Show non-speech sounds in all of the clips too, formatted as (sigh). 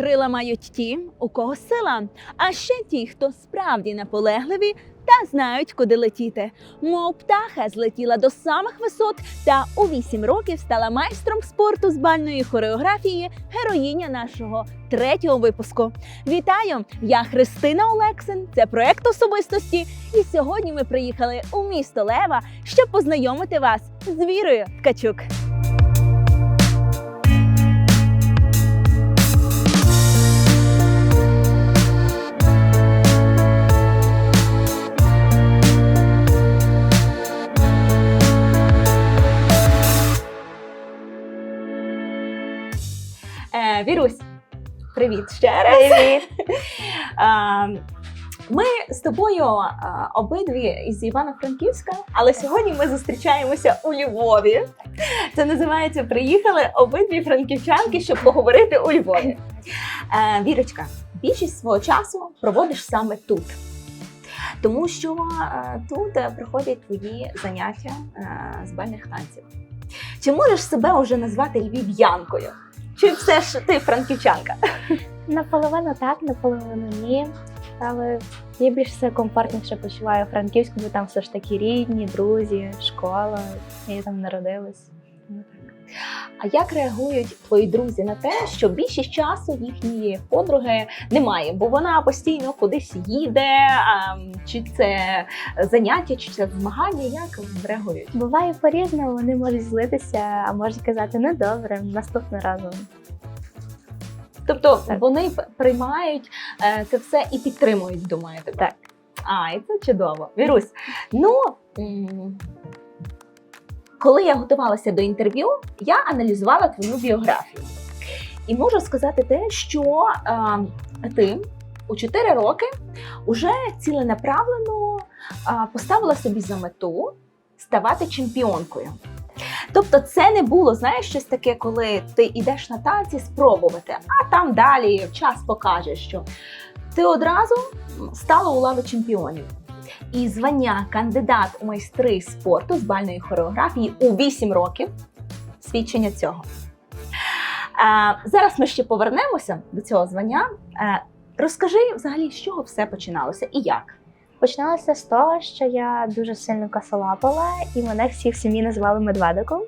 крила мають ті, у кого сила, а ще ті, хто справді наполегливі та знають, куди летіти. Мов птаха злетіла до самих висот та у вісім років стала майстром спорту з бальної хореографії, героїня нашого третього випуску. Вітаю! Я Христина Олексин. Це проект особистості. І сьогодні ми приїхали у місто Лева, щоб познайомити вас з Вірою Ткачук. Вірусь, привіт ще раз. Привіт. А, (laughs) Ми з тобою а, обидві із Івано-Франківська, але сьогодні ми зустрічаємося у Львові. Це називається Приїхали обидві франківчанки, щоб поговорити у Львові. Е, Вірочка, більшість свого часу проводиш саме тут. Тому що е, тут е, проходять твої заняття е, з бальних танців. Чи можеш себе вже назвати львів'янкою? Чи все ж ти франківчанка? Наполовину так, наполовину ні. Але я більш все комфортніше почуваю у Франківську, бо там все ж таки рідні, друзі, школа. Я там народилась. А як реагують твої друзі на те, що більшість часу їхньої подруги немає, бо вона постійно кудись їде, а, чи це заняття, чи це змагання? Як реагують? Буває по-різному, вони можуть злитися, а можуть казати, ну добре, наступного разу. Тобто Так. вони приймають е, це все і підтримують, думаю. Так. А, і це чудово. Вірусь, ну. Коли я готувалася до інтерв'ю, я аналізувала твою біографію. І можу сказати те, що е, ти у 4 роки вже ціленаправлено е, поставила собі за мету ставати чемпіонкою. Тобто, це не було знаєш щось таке, коли ти йдеш на танці спробувати, а там далі час покаже, що ти одразу стала у лави чемпіонів. І звання кандидат у майстри спорту з бальної хореографії у 8 років свідчення цього. А, зараз ми ще повернемося до цього звання. Е, розкажи взагалі, з чого все починалося і як. Починалося з того, що я дуже сильно косолапала, і мене всі в сім'ї називали медведиком.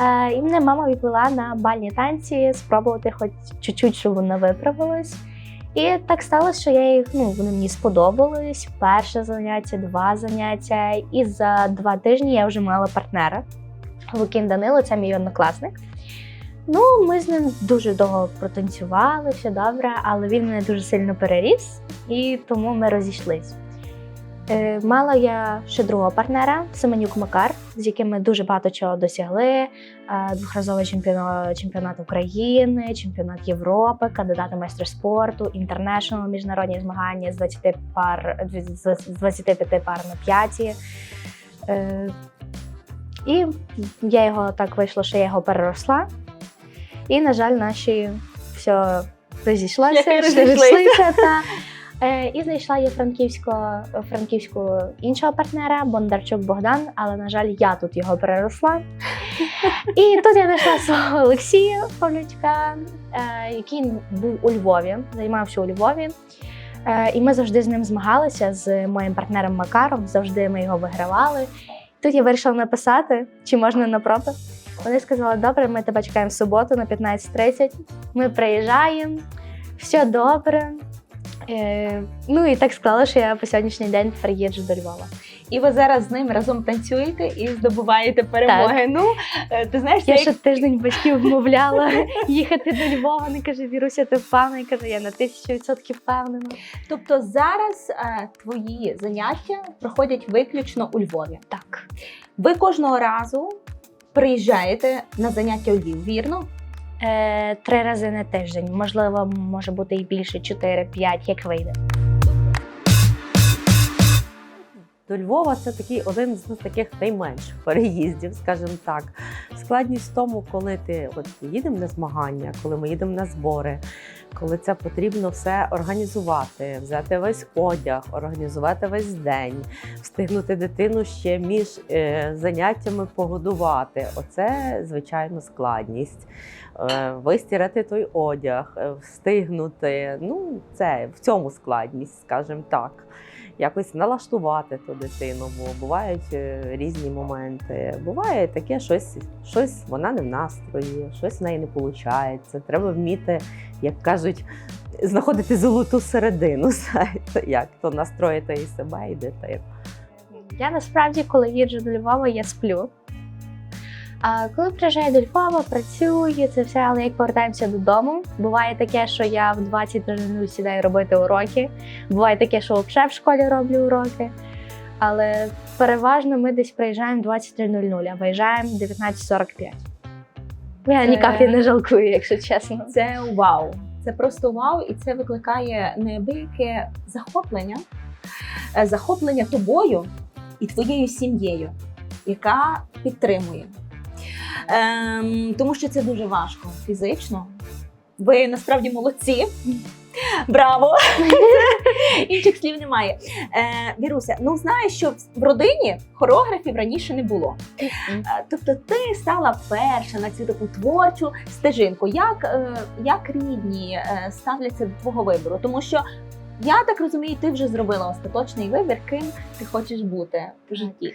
Е, і мене мама відвела на бальні танці спробувати хоч чуть-чуть, щоб воно виправилось. І так сталося, що я їх, ну, вони мені сподобались. Перше заняття, два заняття. І за два тижні я вже мала партнера. Лукін Данило, це мій однокласник. Ну, ми з ним дуже довго протанцювали, все добре, але він мене дуже сильно переріс, і тому ми розійшлись. Е, Мала я ще другого партнера Семенюк Макар, з яким ми дуже багато чого досягли. Е, Двохразовий чемпіонат, чемпіонат України, чемпіонат Європи, кандидати майстер спорту, інтернешнл міжнародні змагання з 20 пар з з 25 пар на п'яті. Е, І я його так вийшло, що я його переросла. І, на жаль, наші все розійшлося, розійшлися. Е, І знайшла я франківського, франківську іншого партнера Бондарчук Богдан, але, на жаль, я тут його переросла. (laughs) І тут я знайшла свого Олексія Павлючка, е, який був у Львові, займався у Львові. Е, І ми завжди з ним змагалися з моїм партнером Макаром. Завжди ми його вигравали. Тут я вирішила написати, чи можна на проби. Вони сказали: добре, ми тебе чекаємо в суботу на 15.30. Ми приїжджаємо, все добре. Е, ну і так склало, що я по сьогоднішній день приїжджу до Львова. І ви зараз з ним разом танцюєте і здобуваєте перемоги. Ну, е, ти знаєш, Я як ще тиждень батьків вмовляла (laughs) їхати до Львова. Вони каже, Віруся, ти впевнена? Я кажу, я на тисячу відсотків впевнена. Тобто зараз е, твої заняття проходять виключно у Львові. Так. Ви кожного разу приїжджаєте на заняття у Львів, вірно? Е, три рази на тиждень. Можливо, може бути і більше, 4-5, як вийде. До Львова це такий один з ну, таких найменших переїздів, скажімо так. Складність в тому, коли ти от їдемо на змагання, коли ми їдемо на збори, коли це потрібно все організувати, взяти весь одяг, організувати весь день, встигнути дитину ще між е, заняттями погодувати. Оце звичайно складність. Е, вистирати той одяг, е, встигнути. Ну, це в цьому складність, скажімо так. Якось налаштувати ту дитину, бо бувають е, різні моменти. Буває таке, щось, щось вона не в настрої, щось в неї не виходить. Треба вміти, як кажуть, знаходити золоту середину. (laughs) Як то настроїти і себе, і дитину. Я насправді, коли їжджу до Львова, я сплю. А коли приїжджаю до Львова, працюю, це все, але як повертаємося додому, буває таке, що я в 20.00 сідаю робити уроки. Буває таке, що взагалі в школі роблю уроки. Але переважно ми десь приїжджаємо 23.00, а виїжджаємо 19.45. Я ні Це- не жалкую, якщо чесно. Це вау. Це просто вау, і це викликає неабияке захоплення, Е, захоплення тобою і твоєю сім'єю, яка підтримує. Ем, тому що це дуже важко фізично. Ви насправді молодці. Браво! (laughs) Інших слів немає. Е, Віруся, ну знаєш, що в родині хореографів раніше не було. Е, Тобто ти стала перша на цю таку творчу стежинку. Як, е, як рідні е, ставляться до твого вибору? Тому що я так розумію, ти вже зробила остаточний вибір, ким ти хочеш бути в житті.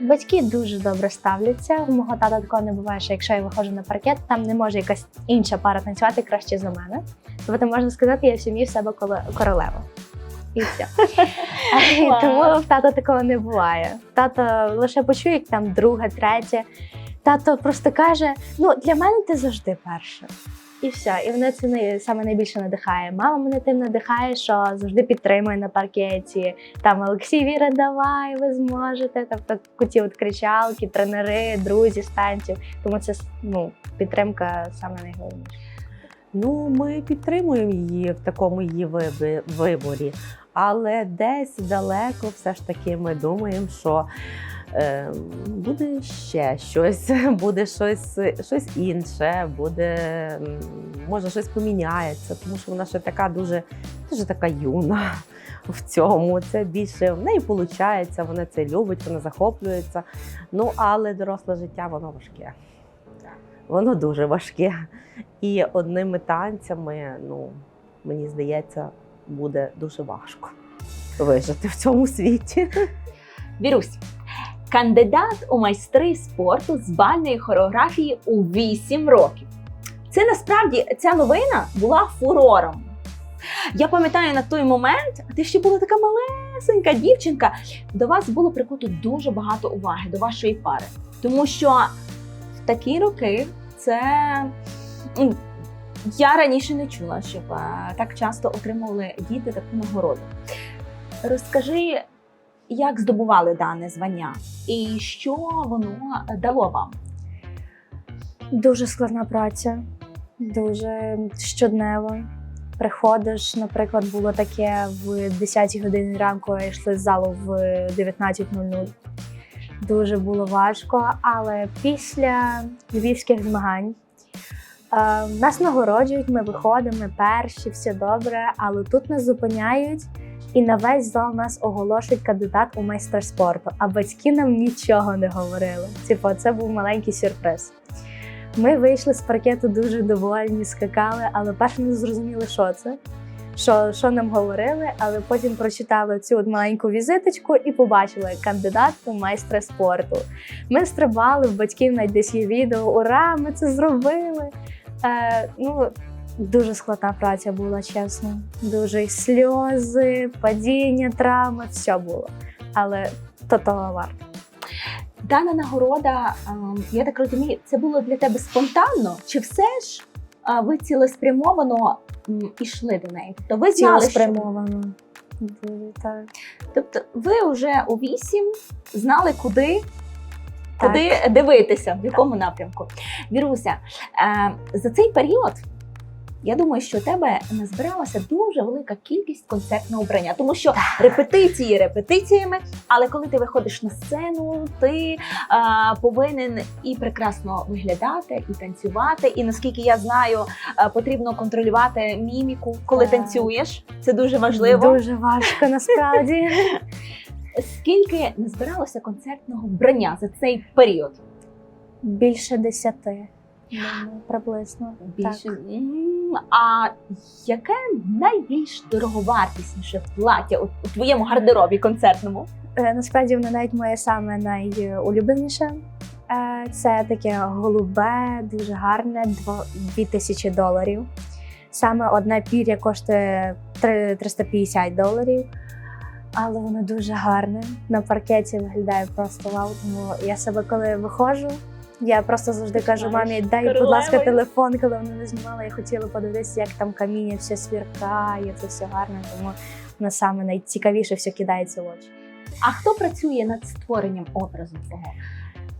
Батьки дуже добре ставляться. У мого тата такого не буває, що якщо я виходжу на паркет, там не може якась інша пара танцювати краще за мене. Тобто можна сказати, я в сім'ї в себе королева. І все. (laughs) Тому в тата такого не буває. Тато лише почує, як там друге, третє. Тато просто каже: ну для мене ти завжди перша. І все. І мене це най- саме найбільше надихає. Мама мене тим надихає, що завжди підтримує на паркеті. Там Олексій Віра, давай, ви зможете. Тобто ті от кричалки, тренери, друзі з танців. Тому це ну, підтримка саме найголовніше. Ну, ми підтримуємо її в такому її виборі, але десь далеко все ж таки ми думаємо, що буде ще щось, (laughs) буде щось, щось інше, буде, може, щось поміняється, тому що вона ще така дуже, дуже така юна (laughs) в цьому. Це більше в неї виходить, вона це любить, вона захоплюється. Ну, але доросле життя, воно важке. Воно дуже важке. І одними танцями, ну, мені здається, буде дуже важко вижити в цьому світі. (laughs) Вірусь, кандидат у майстри спорту з бальної хореографії у 8 років. Це насправді ця новина була фурором. Я пам'ятаю на той момент, ти ще була така малесенька дівчинка. До вас було прикуто дуже багато уваги до вашої пари. Тому що в такі роки це я раніше не чула, щоб е, так часто отримували діти таку нагороду. Розкажи, як здобували дане звання і що воно дало вам? Дуже складна праця, дуже щоднева. Приходиш, наприклад, було таке в 10 годині ранку, а йшли з залу в 19.00. Дуже було важко, але після львівських змагань е, нас нагороджують, ми виходимо, ми перші, все добре, але тут нас зупиняють і на весь зал нас оголошують кандидат у майстер спорту, а батьки нам нічого не говорили. Типу, це був маленький сюрприз. Ми вийшли з паркету дуже довольні, скакали, але перше не зрозуміли, що це. Що, що нам говорили, але потім прочитали цю от маленьку візиточку і побачили кандидат у майстра спорту. Ми стрибали, в батьків навіть десь є відео. Ура, ми це зробили. Е, ну, дуже складна праця була, чесно. Дуже і сльози, падіння, травми, все було. Але то того варто. Дана нагорода, ем, я так розумію, це було для тебе спонтанно, чи все ж е, ви цілеспрямовано м, ішли до неї? Тобто ви знали. Цілеспрямовано. Дуже так. тобто ви вже у вісім знали, куди, Так. куди дивитися, в якому напрямку. Віруся, е, за цей період я думаю, що у тебе назбиралася дуже велика кількість концертного обрання, тому що репетиції репетиціями, але коли ти виходиш на сцену, ти а, повинен і прекрасно виглядати, і танцювати. І наскільки я знаю, а, потрібно контролювати міміку, коли танцюєш. Це дуже важливо. Дуже важко насправді. (laughs) Скільки назбиралося концертного вбрання за цей період? Більше десяти. Приблизно. Більше. Так. А яке найбільш дороговартісніше плаття у, у твоєму гардеробі концертному? Е, Насправді воно навіть моє саме найулюбленіше. Е, Це таке голубе, дуже гарне, 2000 доларів. Саме одна пір'я коштує три- 350 доларів, але воно дуже гарне. На паркеті виглядає просто вау. Тому я себе коли виходжу, я просто завжди кажу мамі, дай, будь ласка, телефон, коли вона не знімала. Я хотіла подивитися, як там каміння все сверкає, це все гарне, тому воно саме найцікавіше все кидається в очі. А хто працює над створенням образу твого?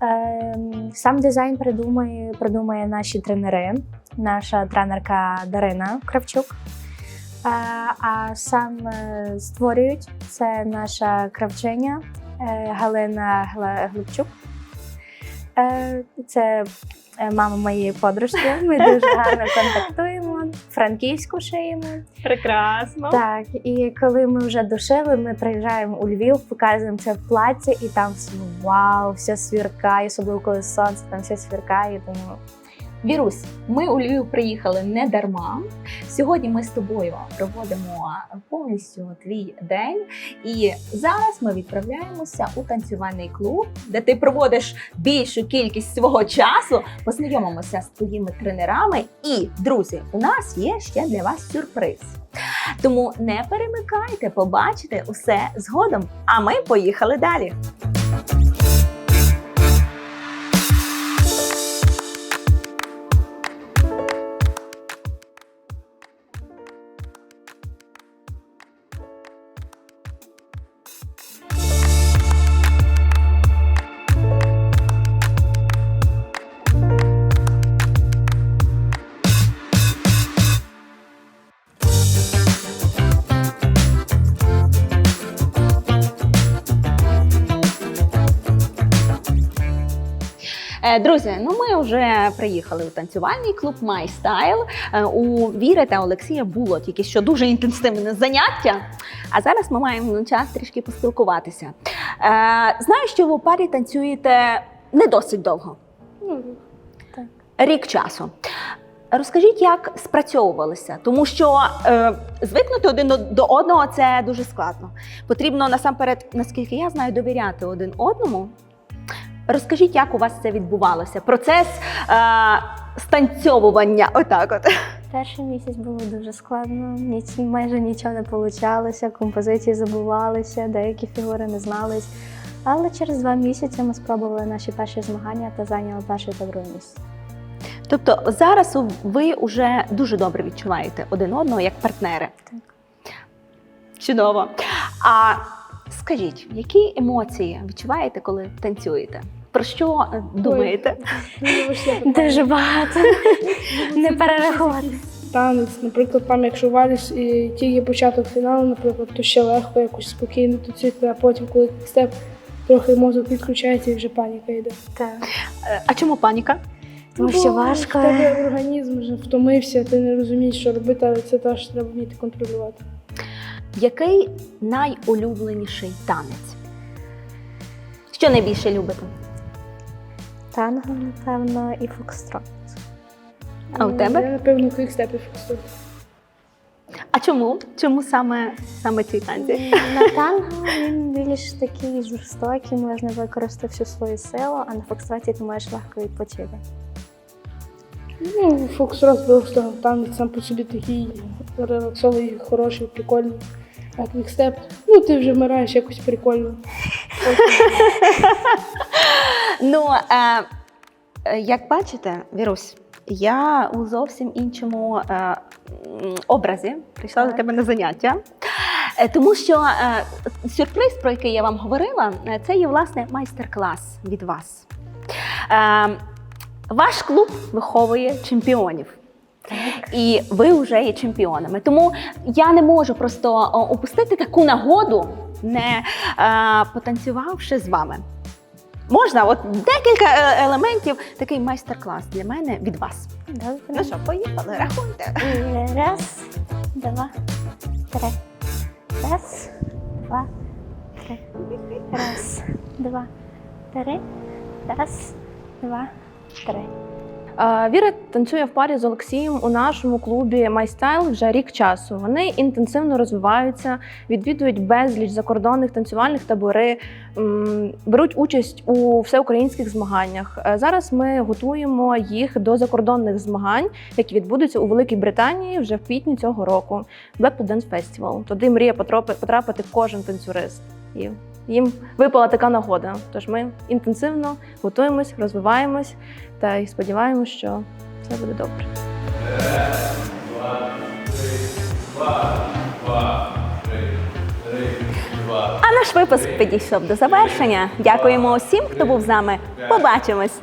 Ем, Сам дизайн придумає, придумає наші тренери, наша тренерка Дарина Кравчук. Е, А сам е, створюють це наша кравчиня е, Галина Глебчук. Е, Це е, мама моєї подружки. Ми дуже гарно контактуємо, франківську шиємо. Прекрасно. Так, і коли ми вже дошили, ми приїжджаємо у Львів, показуємо це в плаці, і там вау, все свіркає, особливо коли сонце, там все свіркає. Тому Вірусь, ми у Львів приїхали не дарма. Сьогодні ми з тобою проводимо повністю твій день. І зараз ми відправляємося у танцювальний клуб, де ти проводиш більшу кількість свого часу. Познайомимося з твоїми тренерами. І, друзі, у нас є ще для вас сюрприз. Тому не перемикайте, побачите усе згодом. А ми поїхали далі. Друзі, ну ми вже приїхали у танцювальний клуб My Style. Е, У Віри та Олексія було тільки що дуже інтенсивне заняття. А зараз ми маємо час трішки поспілкуватися. Е, Знаю, що ви у парі танцюєте не досить довго, ну, так. рік часу. Розкажіть, як спрацьовувалися, тому що е, звикнути один до одного це дуже складно. Потрібно насамперед, наскільки я знаю, довіряти один одному. Розкажіть, як у вас це відбувалося? Процес е, станцьовування. Отак, от Перший місяць було дуже складно, ніч, майже нічого не получалося, композиції забувалися, деякі фігури не знались. Але через два місяці ми спробували наші перші змагання та зайняли перше та друге місце. Тобто зараз ви вже дуже добре відчуваєте один одного як партнери. Так. Чудово. А скажіть, які емоції відчуваєте, коли танцюєте? Про що думаєте? Дуже питання. Дуже багато. Не перерахувати. Танець, наприклад, там, якщо валіш і тільки початок фіналу, наприклад, то ще легко якось спокійно танцювати, а потім, коли степ, трохи мозок відключається і вже паніка йде. Так. Е, А чому паніка? Тому Ну, що важко. Тебе організм вже втомився, ти не розумієш, що робити, але це теж треба вміти контролювати. Який найулюбленіший танець? Що найбільше любите? Танго, напевно, і фокстрот. А у тебе? Я, напевно, квікстеп і фокстрот. А чому? Чому саме, саме ці танці? На танго він більш такий жорстокий, можна використати всю свою силу, а на фокстроті ти можеш легко відпочити. Ну, фокстрот просто танець сам по собі такий релаксовий, хороший, прикольний. А квікстеп, ну ти вже вмираєш якось прикольно. Ну, е, е, як бачите, Вірусь, я у зовсім іншому е, образі прийшла до тебе на заняття. Е, Тому що е, сюрприз, про який я вам говорила, е, це є власне майстер-клас від вас. Е, ваш клуб виховує чемпіонів. І ви вже є чемпіонами. Тому я не можу просто о, упустити таку нагоду, не е, потанцювавши з вами. Можна, от декілька е, елементів, такий майстер-клас для мене від вас. Ну що, поїхали, рахуйте. Раз, два, три. Раз, два, три. Раз, два, три. Раз, два, три. Віра танцює в парі з Олексієм у нашому клубі MyStyle вже рік часу. Вони інтенсивно розвиваються, відвідують безліч закордонних танцювальних табори, беруть участь у всеукраїнських змаганнях. Е, Зараз ми готуємо їх до закордонних змагань, які відбудуться у Великій Британії вже в квітні цього року. Blackpool Dance Festival. Туди мріє потрапити кожен танцюрист. Їм випала така нагода. Тож ми інтенсивно готуємось, розвиваємось та й сподіваємось, що все буде добре. А наш випуск підійшов до завершення. Дякуємо усім, хто був з нами. Побачимось!